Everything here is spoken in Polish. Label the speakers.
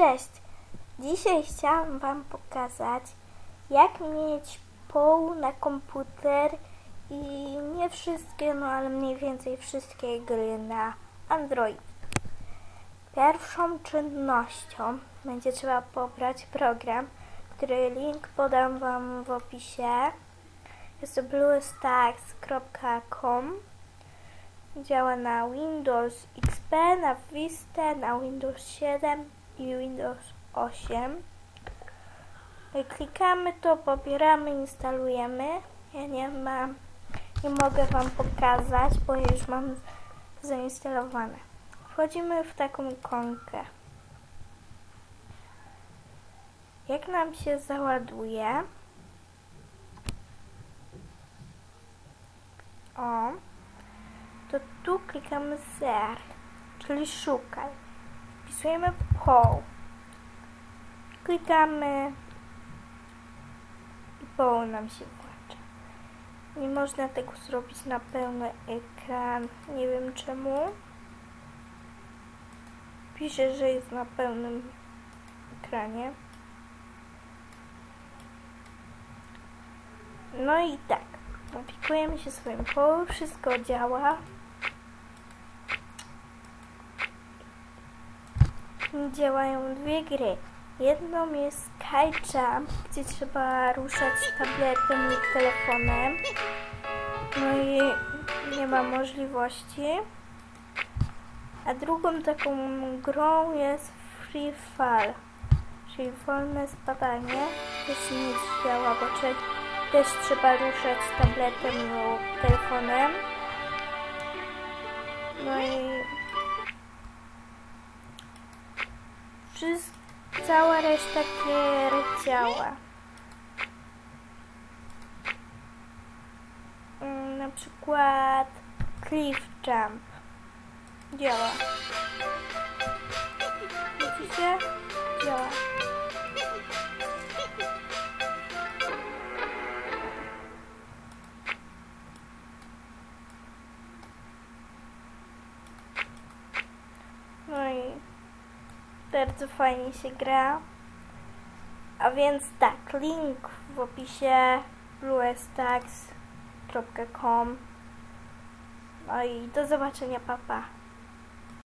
Speaker 1: Cześć! Dzisiaj chciałam Wam pokazać, jak mieć poł na komputer i nie wszystkie, no ale mniej więcej wszystkie gry na Android. Pierwszą czynnością będzie trzeba pobrać program, który link podam Wam w opisie. Jest to bluestacks.com Działa na Windows XP, na Vista, na Windows 7 i Windows 8. Klikamy to, pobieramy, instalujemy. Ja nie mam, nie mogę Wam pokazać, bo już mam zainstalowane. Wchodzimy w taką ikonkę. Jak nam się załaduje, o, to tu klikamy search, czyli szukaj. Wpisujemy poll. Klikamy i poll nam się włącza. Nie można tego zrobić na pełny ekran. Nie wiem czemu. Pisze, że jest na pełnym ekranie. No i tak. Opiekujemy się swoim poł, wszystko działa. Działają dwie gry. Jedną jest SkyJump, gdzie trzeba ruszać tabletem lub telefonem. No i nie ma możliwości. A drugą taką grą jest Free Fall, czyli wolne spadanie. Też nie działa, bo też trzeba ruszać tabletem lub telefonem. No i Wszystko, cała reszta działa. Mm, na przykład Cliff Jump działa. Bardzo fajnie się gra. A więc tak, link w opisie bluestax.com No i do zobaczenia, papa.